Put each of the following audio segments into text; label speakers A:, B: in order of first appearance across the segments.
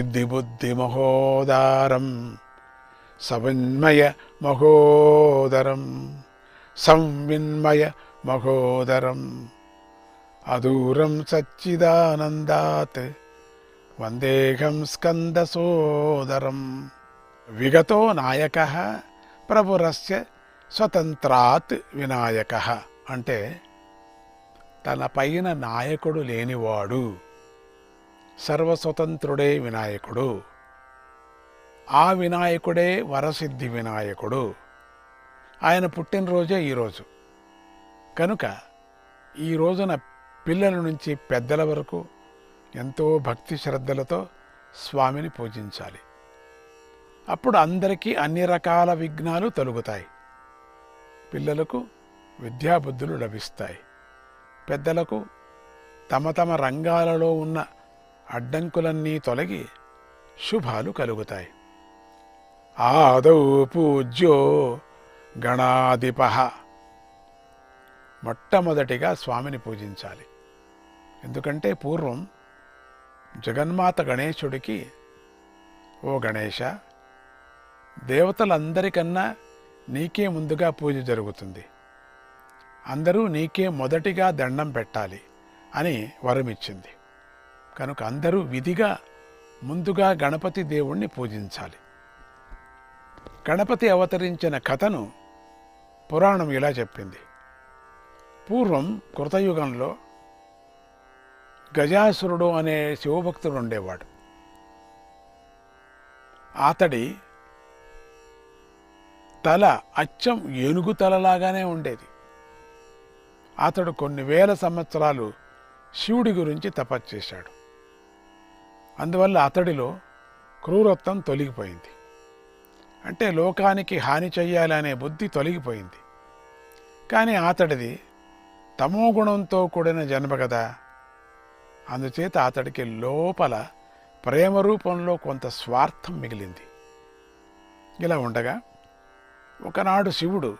A: సిద్ధిబుద్ధిమహోదారం సవిన్మయ మహోదరం సంవిన్మయ మహోదరం అదూరం సచ్చిదానందాత్ వందేహం స్కందసోదరం విగతో నాయక ప్రభురస్య స్వతంత్రాత్ వినాయక అంటే తన పైన నాయకుడు లేనివాడు. సర్వస్వతంత్రుడే వినాయకుడు. ఆ వినాయకుడే వరసిద్ధి వినాయకుడు. ఆయన పుట్టినరోజే ఈరోజు కనుక ఈ రోజున పిల్లల నుంచి పెద్దల వరకు ఎంతో భక్తి శ్రద్ధలతో స్వామిని పూజించాలి. అప్పుడు అందరికీ అన్ని రకాల విఘ్నాలు తొలుగుతాయి. పిల్లలకు విద్యాబుద్ధులు లభిస్తాయి. పెద్దలకు తమ తమ రంగాలలో ఉన్న అడ్డంకులన్నీ తొలగి శుభాలు కలుగుతాయి. ఆదౌ పూజ్యో గణాధిప మొట్టమొదటిగా స్వామిని పూజించాలి. ఎందుకంటే పూర్వం జగన్మాత గణేశుడికి ఓ గణేశ దేవతలందరికన్నా నీకే ముందుగా పూజ జరుగుతుంది. అందరూ నీకే మొదటిగా దండం పెట్టాలి అని వరమిచ్చింది. కనుక అందరూ విధిగా ముందుగా గణపతి దేవుణ్ణి పూజించాలి. గణపతి అవతరించిన కథను పురాణం ఇలా చెప్పింది. పూర్వం కృతయుగంలో గజాసురుడు అనే శివభక్తుడు ఉండేవాడు. అతడి తల అచ్చం ఏనుగు తలలాగానే ఉండేది. అతడు కొన్ని వేల సంవత్సరాలు శివుడి గురించి తపస్సు చేశాడు. అందువల్ల అతడిలో క్రూరత్వం తొలగిపోయింది. అంటే లోకానికి హాని చెయ్యాలనే బుద్ధి తొలగిపోయింది. కానీ అతడిది తమో గుణంతో కూడిన జన్మ కదా. అందుచేత అతడికి లోపల ప్రేమ రూపంలో కొంత స్వార్థం మిగిలింది. ఇలా ఉండగా ఒకనాడు శివుడు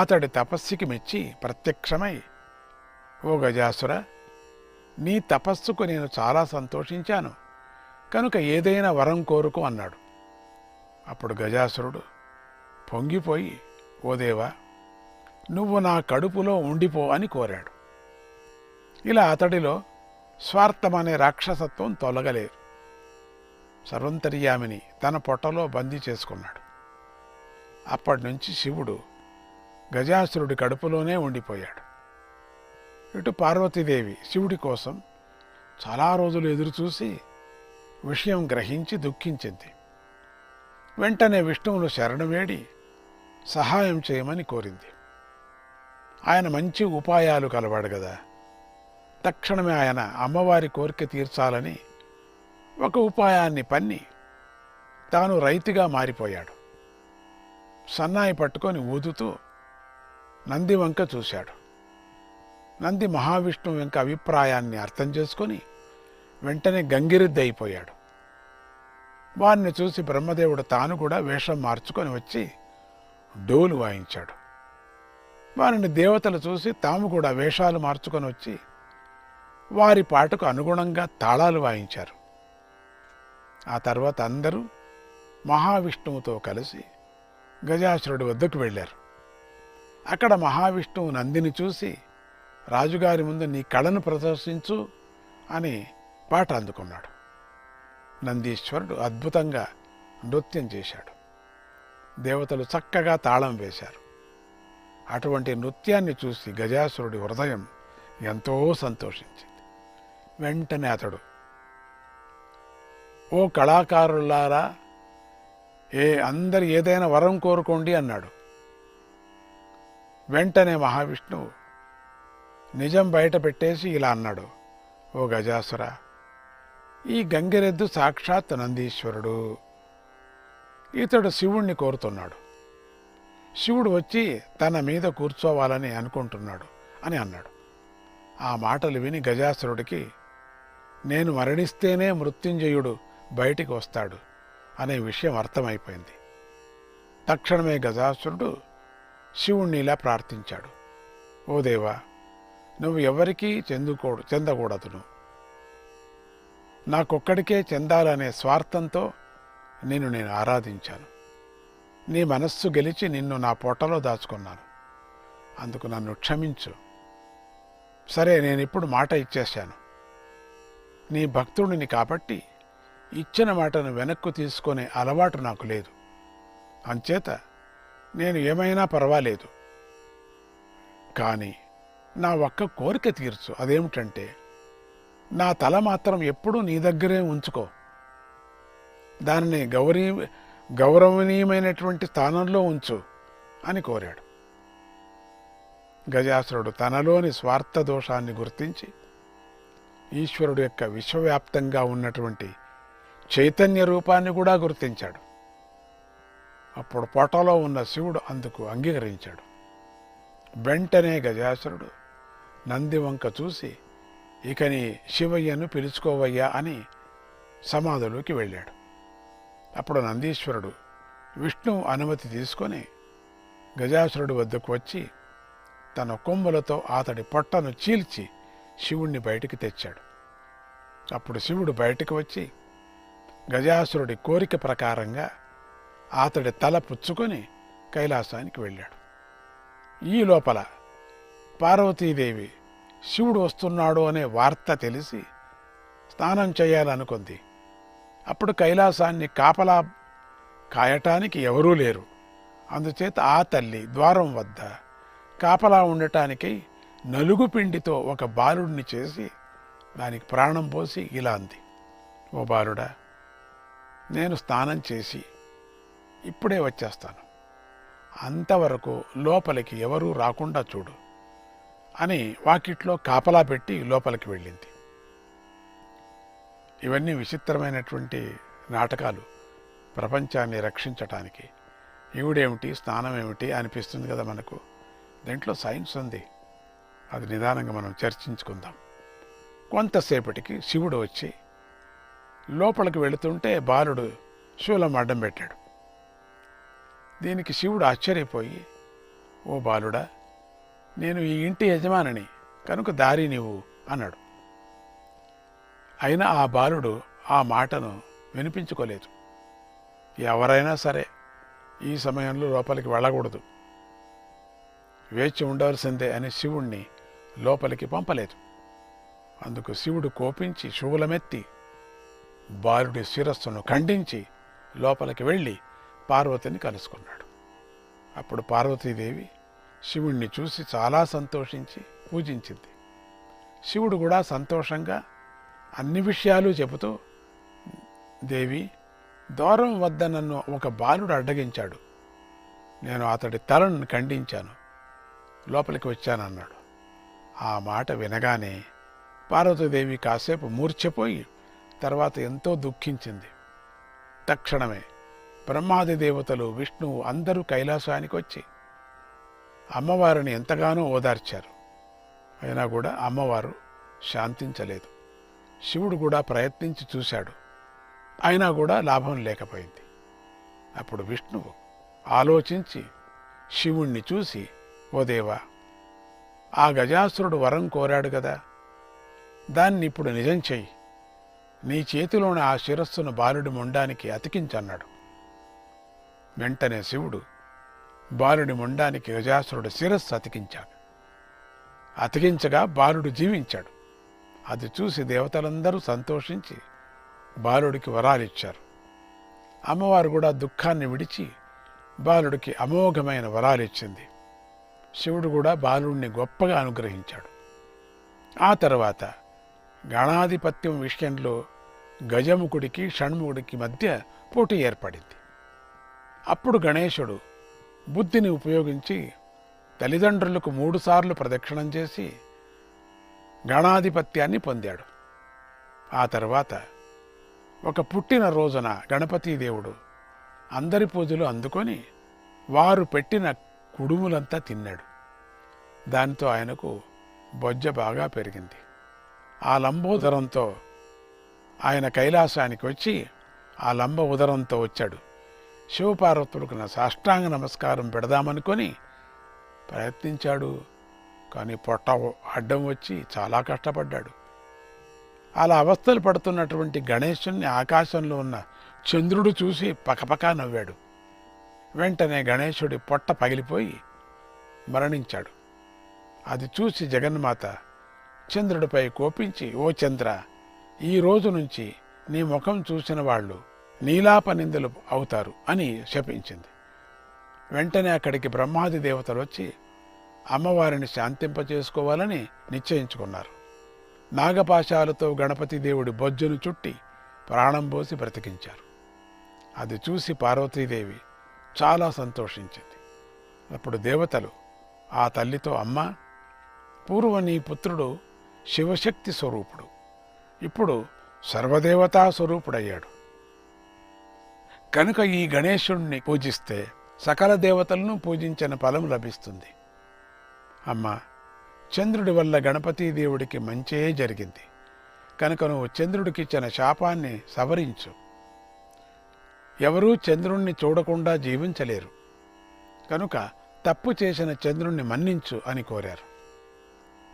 A: అతడి తపస్సుకి మెచ్చి ప్రత్యక్షమై ఓ గజాసుర నీ తపస్సుకు నేను చాలా సంతోషించాను. కనుక ఏదైనా వరం కోరుకు అన్నాడు. అప్పుడు గజాసురుడు పొంగిపోయి ఓదేవా నువ్వు నా కడుపులో ఉండిపో అని కోరాడు. ఇలా అతడిలో స్వార్థమనే రాక్షసత్వం తొలగలేదు. సర్వంతర్యామిని తన పొట్టలో బందీ చేసుకున్నాడు. అప్పటి నుంచి శివుడు గజాసురుడి కడుపులోనే ఉండిపోయాడు. ఇటు పార్వతీదేవి శివుడి కోసం చాలా రోజులు ఎదురుచూసి విషయం గ్రహించి దుఃఖించింది. వెంటనే విష్ణువును శరణవేడి సహాయం చేయమని కోరింది. ఆయన మంచి ఉపాయాలు కలవాడు కదా తక్షణమే ఆయన అమ్మవారి కోరిక తీర్చాలని ఒక ఉపాయాన్ని పన్ని తాను రైతుగా మారిపోయాడు. సన్నాయి పట్టుకొని ఊదుతూ నందివంక చూశాడు. నంది మహావిష్ణువు యొక్క అభిప్రాయాన్ని అర్థం చేసుకొని వెంటనే గంగిరెద్ది అయిపోయాడు. వారిని చూసి బ్రహ్మదేవుడు తాను కూడా వేషం మార్చుకొని వచ్చి డోలు వాయించాడు. వారిని దేవతలు చూసి తాము కూడా వేషాలు మార్చుకొని వచ్చి వారి పాటకు అనుగుణంగా తాళాలు వాయించారు. ఆ తర్వాత అందరూ మహావిష్ణువుతో కలిసి గజాసురుడి వద్దకు వెళ్ళారు. అక్కడ మహావిష్ణువు నందిని చూసి రాజుగారి ముందు నీ కళను ప్రదర్శించు అని పాట అందుకున్నాడు. నందీశ్వరుడు అద్భుతంగా నృత్యం చేశాడు. దేవతలు చక్కగా తాళం వేశారు. అటువంటి నృత్యాన్ని చూసి గజాసురుడి హృదయం ఎంతో సంతోషించింది. వెంటనే అతడు ఓ కళాకారులారా ఏ అందరు ఏదైనా వరం కోరుకోండి అన్నాడు. వెంటనే మహావిష్ణువు నిజం బయట పెట్టేసి ఇలా అన్నాడు. ఓ గజాసుర ఈ గంగిరెద్దు సాక్షాత్ నందీశ్వరుడు. ఇతడు శివుణ్ణి కోరుతున్నాడు. శివుడు వచ్చి తన మీద కూర్చోవాలని అనుకుంటున్నాడు అని అన్నాడు. ఆ మాటలు విని గజాసురుడికి నేను మరణిస్తేనే మృత్యుంజయుడు బయటికి వస్తాడు అనే విషయం అర్థమైపోయింది. తక్షణమే గజాసురుడు శివుణ్ణి ఇలా ప్రార్థించాడు. ఓ దేవా నువ్వు ఎవరికీ చెందుకోడు చెందకూడదును. నాకొక్కడికే చెందాలనే స్వార్థంతో నేను నేను ఆరాధించాను. నీ మనస్సు గెలిచి నిన్ను నా పొట్టలో దాచుకున్నాను. అందుకు నన్ను క్షమించు. సరే నేను ఇప్పుడు మాట ఇచ్చేశాను. నీ భక్తుడిని కాబట్టి ఇచ్చిన మాటను వెనక్కు తీసుకునే అలవాటు నాకు లేదు. అంచేత నేను ఏమైనా పర్వాలేదు. కానీ నా ఒక్క కోరిక తీర్చు. అదేమిటంటే నా తల మాత్రం ఎప్పుడూ నీ దగ్గరే ఉంచుకో. దానిని గౌరీ గౌరవనీయమైనటువంటి స్థానంలో ఉంచు అని కోరాడు. గజాసురుడు తనలోని స్వార్థ దోషాన్ని గుర్తించి ఈశ్వరుడు యొక్క విశ్వవ్యాప్తంగా ఉన్నటువంటి చైతన్య రూపాన్ని కూడా గుర్తించాడు. అప్పుడు పొటలో ఉన్న శివుడు అందుకు అంగీకరించాడు. వెంటనే గజాసురుడు నంది వంక చూసి ఇకని శివయ్యను పిలుచుకోవయ్యా అని సమాధిలోకి వెళ్ళాడు. అప్పుడు నందీశ్వరుడు విష్ణువు అనుమతి తీసుకొని గజాసురుడి వద్దకు వచ్చి తన కొమ్ములతో అతడి పొట్టను చీల్చి శివుణ్ణి బయటికి తెచ్చాడు. అప్పుడు శివుడు బయటికి వచ్చి గజాసురుడి కోరిక ప్రకారంగా అతడి తల పుచ్చుకొని కైలాసానికి వెళ్ళాడు. ఈ లోపల పార్వతీదేవి శివుడు వస్తున్నాడు అనే వార్త తెలిసి స్నానం చేయాలనుకుంది. అప్పుడు కైలాసాన్ని కాపలా కాయటానికి ఎవరూ లేరు. అందుచేత ఆ తల్లి ద్వారం వద్ద కాపలా ఉండటానికి నలుగు పిండితో ఒక బాలుడిని చేసి దానికి ప్రాణం పోసి ఇలా అంది. ఓ బాలుడా నేను స్నానం చేసి ఇప్పుడే వచ్చేస్తాను. అంతవరకు లోపలికి ఎవరూ రాకుండా చూడు. అని వాకిట్లో కాపలా పెట్టి లోపలికి వెళ్ళింది. ఇవన్నీ విచిత్రమైనటువంటి నాటకాలు ప్రపంచాన్ని రక్షించటానికి. ఈవిడేమిటి స్నానం ఏమిటి అనిపిస్తుంది కదా మనకు. దీంట్లో సైన్స్ ఉంది. అది నిదానంగా మనం చర్చించుకుందాం. కొంతసేపటికి శివుడు వచ్చి లోపలికి వెళుతుంటే బాలుడు శూలం అడ్డం పెట్టాడు. దీనికి శివుడు ఆశ్చర్యపోయి ఓ బాలుడా నేను ఈ ఇంటి యజమానిని కనుక దారి నీవు అన్నాడు. అయినా ఆ బాలుడు ఆ మాటను వినిపించుకోలేదు. ఎవరైనా సరే ఈ సమయంలో లోపలికి వెళ్ళకూడదు. వేచి ఉండవలసిందే అని శివుణ్ణి లోపలికి పంపలేదు. అందుకు శివుడు కోపించి శువులమెత్తి బాలుడి శిరస్సును ఖండించి లోపలికి వెళ్ళి పార్వతిని కలుసుకున్నాడు. అప్పుడు పార్వతీదేవి శివుణ్ణి చూసి చాలా సంతోషించి పూజించింది. శివుడు కూడా సంతోషంగా అన్ని విషయాలు చెబుతూ దేవి దూరం వద్ద నన్ను ఒక బాలుడు అడ్డగించాడు. నేను అతడి తలను ఖండించాను. లోపలికి వచ్చానన్నాడు ఆ మాట వినగానే పార్వతీదేవి కాసేపు మూర్ఛపోయి తర్వాత ఎంతో దుఃఖించింది. తక్షణమే బ్రహ్మాది దేవతలు విష్ణువు అందరూ కైలాసానికి వచ్చి అమ్మవారిని ఎంతగానో ఓదార్చారు. అయినా కూడా అమ్మవారు శాంతించలేదు. శివుడు కూడా ప్రయత్నించి చూశాడు. అయినా కూడా లాభం లేకపోయింది. అప్పుడు విష్ణువు ఆలోచించి శివుణ్ణి చూసి ఓ దేవా ఆ గజాసురుడు వరం కోరాడు కదా. దాన్ని ఇప్పుడు నిజం చెయ్యి. నీ చేతిలోని ఆ శిరస్సును బాలుడి మొండానికి అతికించన్నాడు. వెంటనే శివుడు బాలుడి ముండానికి గజాసురుడు శిరస్సు అతికించాడు. అతికించగా బాలుడు జీవించాడు. అది చూసి దేవతలందరూ సంతోషించి బాలుడికి వరాలిచ్చారు అమ్మవారు కూడా దుఃఖాన్ని విడిచి బాలుడికి అమోఘమైన వరాలిచ్చింది శివుడు కూడా బాలుడిని గొప్పగా అనుగ్రహించాడు. ఆ తర్వాత గణాధిపత్యం విషయంలో గజముఖుడికి షణ్ముఖుడికి మధ్య పోటీ ఏర్పడింది. అప్పుడు గణేశుడు బుద్ధిని ఉపయోగించి తల్లిదండ్రులకు మూడుసార్లు ప్రదక్షిణం చేసి గణాధిపత్యాన్ని పొందాడు. ఆ తర్వాత ఒక పుట్టిన రోజున గణపతిదేవుడు అందరి పూజలు అందుకొని వారు పెట్టిన కుడుములంతా తిన్నాడు. దాంతో ఆయనకు బొజ్జ బాగా పెరిగింది. ఆ లంబోదరంతో ఆయన కైలాసానికి వచ్చి ఆ లంబ ఉదరంతో వచ్చాడు. శివపార్వతులకు నా సాష్టాంగ నమస్కారం పెడదామనుకొని ప్రయత్నించాడు. కానీ పొట్ట అడ్డం వచ్చి చాలా కష్టపడ్డాడు. అలా అవస్థలు పడుతున్నటువంటి గణేశుణ్ణి ఆకాశంలో ఉన్న చంద్రుడు చూసి పకపకా నవ్వాడు. వెంటనే గణేశుడి పొట్ట పగిలిపోయి మరణించాడు. అది చూసి జగన్మాత చంద్రుడిపై కోపించి ఓ చంద్ర ఈ రోజు నుంచి నీ ముఖం చూసిన వాళ్ళు నీలాపనిందులు అవుతారు అని శపించింది. వెంటనే అక్కడికి బ్రహ్మాది దేవతలు వచ్చి అమ్మవారిని శాంతింపచేసుకోవాలని నిశ్చయించుకున్నారు. నాగపాశాలతో గణపతి దేవుడి బొజ్జును చుట్టి ప్రాణం పోసి బ్రతికించారు. అది చూసి పార్వతీదేవి చాలా సంతోషించింది. అప్పుడు దేవతలు ఆ తల్లితో అమ్మ పూర్వ నీ పుత్రుడు శివశక్తి స్వరూపుడు. ఇప్పుడు సర్వదేవతా స్వరూపుడయ్యాడు. కనుక ఈ గణేశుణ్ణి పూజిస్తే సకల దేవతలను పూజించిన ఫలం లభిస్తుంది. అమ్మ చంద్రుడి వల్ల గణపతి దేవుడికి మంచే జరిగింది. కనుక నువ్వు చంద్రుడికి ఇచ్చిన శాపాన్ని సవరించు. ఎవరూ చంద్రుణ్ణి చూడకుండా జీవించలేరు. కనుక తప్పు చేసిన చంద్రుణ్ణి మన్నించు అని కోరారు.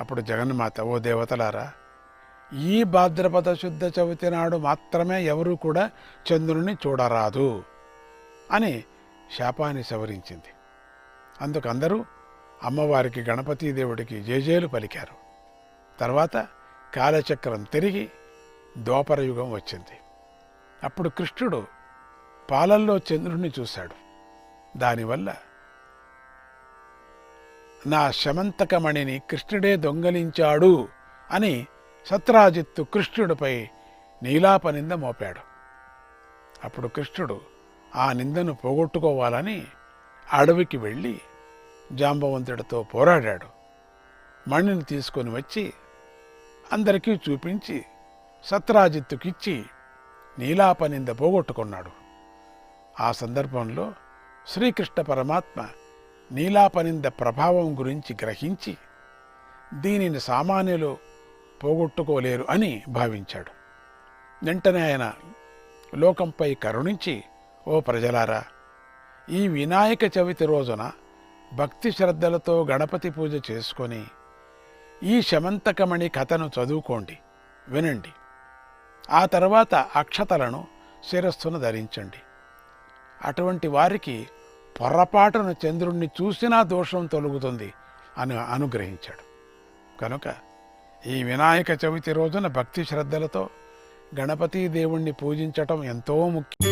A: అప్పుడు జగన్మాత ఓ దేవతలారా ఈ భాద్రపద శుద్ధ చవితి నాడు మాత్రమే ఎవరూ కూడా చంద్రుని చూడరాదు అని శాపాన్ని సవరించింది. అందుకు అందరూ అమ్మవారికి గణపతి దేవుడికి జేజేలు పలికారు. తర్వాత కాలచక్రం తిరిగి దోపరయుగం వచ్చింది. అప్పుడు కృష్ణుడు పాలల్లో చంద్రుణ్ణి చూశాడు. దానివల్ల నా శమంతకమణిని కృష్ణుడే దొంగలించాడు అని సత్రాజిత్తు కృష్ణుడిపై నీలాపనింద మోపాడు. అప్పుడు కృష్ణుడు ఆ నిందను పోగొట్టుకోవాలని అడవికి వెళ్ళి జాంబవంతుడితో పోరాడాడు. మణిని తీసుకొని వచ్చి అందరికీ చూపించి సత్రాజిత్తుకిచ్చి నీలాపనింద పోగొట్టుకున్నాడు. ఆ సందర్భంలో శ్రీకృష్ణ పరమాత్మ నీలాపనింద ప్రభావం గురించి గ్రహించి దీనిని సామాన్యులు పోగొట్టుకోలేరు అని భావించాడు. వెంటనే ఆయన లోకంపై కరుణించి ఓ ప్రజలారా ఈ వినాయక చవితి రోజున భక్తి శ్రద్ధలతో గణపతి పూజ చేసుకొని ఈ శమంతకమణి కథను చదువుకోండి వినండి. ఆ తర్వాత అక్షతలను శిరస్సును ధరించండి. అటువంటి వారికి పొరపాటున చంద్రుణ్ణి చూసినా దోషం తొలుగుతుంది అని అనుగ్రహించాడు. కనుక ఈ వినాయక చవితి రోజున భక్తి శ్రద్ధలతో గణపతి దేవుణ్ణి పూజించటం ఎంతో ముఖ్యం.